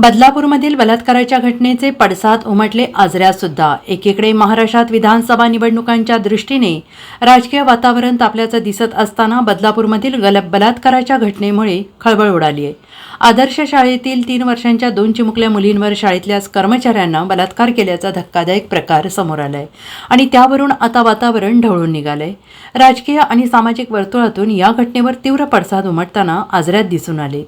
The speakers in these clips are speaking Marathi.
बदलापूरमधील बलात्काराच्या घटनेचे पडसाद उमटले आजऱ्यासुद्धा. एकीकडे महाराष्ट्रात विधानसभा निवडणुकांच्या दृष्टीने राजकीय वातावरण तापल्याचं दिसत असताना बदलापूरमधील गल बलात्काराच्या घटनेमुळे खळबळ उडाली आहे. आदर्श शाळेतील तीन वर्षांच्या दोन चिमुकल्या मुलींवर शाळेतल्याच कर्मचाऱ्यांना बलात्कार केल्याचा धक्कादायक प्रकार समोर आलाय आणि त्यावरून आता वातावरण ढवळून निघालंय. राजकीय आणि सामाजिक वर्तुळातून या घटनेवर तीव्र पडसाद उमटताना आजऱ्यात दिसून आले.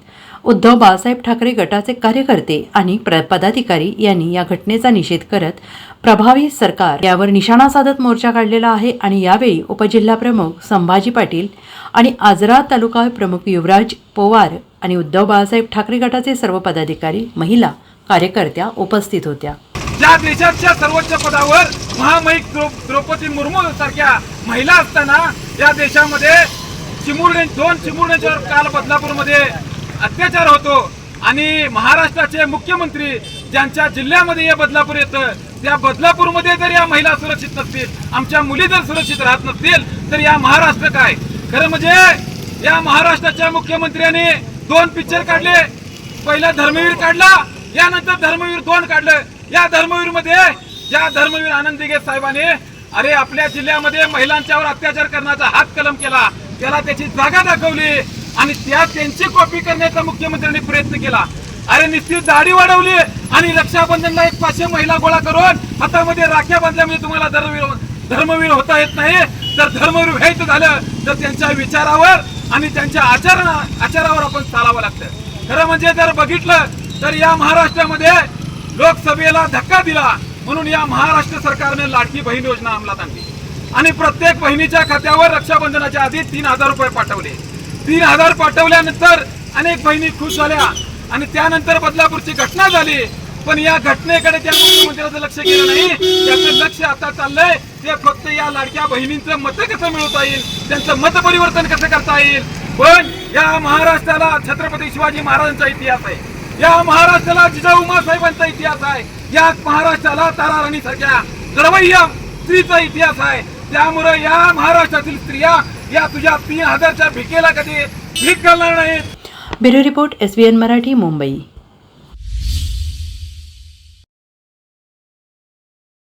उद्धव बाळासाहेब ठाकरे गटाचे कार्यकर्ते आणि प्र पदाधिकारी यांनी या घटनेचा निषेध करत प्रभावी सरकार यावर निशाणा साधत मोर्चा काढलेला आहे आणि यावेळी उपजिल्हा प्रमुख संभाजी पाटील आणि आजरा तालुका प्रमुख युवराज पोवार आणि उद्धव बाळासाहेब ठाकरे गटाचे सर्व पदाधिकारी महिला कार्यकर्त्या उपस्थित होत्या. ज्या देशाच्या सर्वोच्च पदावर महामहिक द्रौपदी मुर्मू सारख्या महिला असताना या देशामध्ये चिमुरडे दोन चिमुरड्यांच्यावर काल बदलापूरमध्ये अत्याचार होतो. आणि महाराष्ट्राचे मुख्यमंत्री ज्यांच्या जिल्ह्यामध्ये हे बदलापूर येतं त्या बदलापूरमध्ये जर या महिला सुरक्षित नसतील आमच्या मुली जर सुरक्षित राहत नसतील तर या महाराष्ट्र काय? खरं म्हणजे या महाराष्ट्राच्या मुख्यमंत्र्यांनी दोन पिक्चर काढले. पहिला धर्मवीर काढला यानंतर धर्मवीर दोन काढलं. या धर्मवीरमध्ये ज्या धर्मवीर आनंद दिगे साहेबांनी अरे आपल्या जिल्ह्यामध्ये महिलांच्यावर अत्याचार करण्याचा हात कलम केला. त्याला त्याची जागा दाखवली. आणि त्या त्यांची कॉपी करण्याचा मुख्यमंत्र्यांनी प्रयत्न केला. अरे निश्चित दाढी वाढवली आणि रक्षाबंधनला एक पाचशे महिला गोळा करून हातामध्ये राख्या बांधल्यामुळे तुम्हाला धर्मवीर हो- धर्मवीर होता येत नाही. तर धर्मवीर व्हायचं झालं तर त्यांच्या विचारावर आणि त्यांच्या आचार आचारावर आपण चालावं लागतं. खरं म्हणजे जर बघितलं तर या महाराष्ट्रामध्ये लोकसभेला धक्का दिला. म्हणून या महाराष्ट्र सरकारने लाडकी बहीण योजना अंमलात आणली. आणि प्रत्येक बहिणीच्या खात्यावर रक्षाबंधनाच्या आधी तीन हजार रुपये पाठवले. तीन हजार पाठवल्यानंतर अनेक बहिणी खुश झाल्या. आणि त्यानंतर बदलापूरची घटना झाली. पण या घटनेकडे त्या मुख्यमंत्र्याचं लक्ष गेलं नाही. त्याचं लक्ष आता चाललंय. ते फक्त या लाडक्या बहिणींचं मत कसं मिळवता येईल? त्यांचं मत परिवर्तन कसं करता येईल? पण या महाराष्ट्राला छत्रपती शिवाजी महाराजांचा इतिहास आहे. या महाराष्ट्राला जिजाऊ साहेबांचा इतिहास आहे. या महाराष्ट्राला तारा राणी सारख्या लढवय्या स्त्रीचा इतिहास आहे. त्यामुळे या महाराष्ट्रातील स्त्रिया या तुझ्या तीन हजारच्या भिकेला कधी भीक घालणार नाहीत bureau report S Marathi Mumbai.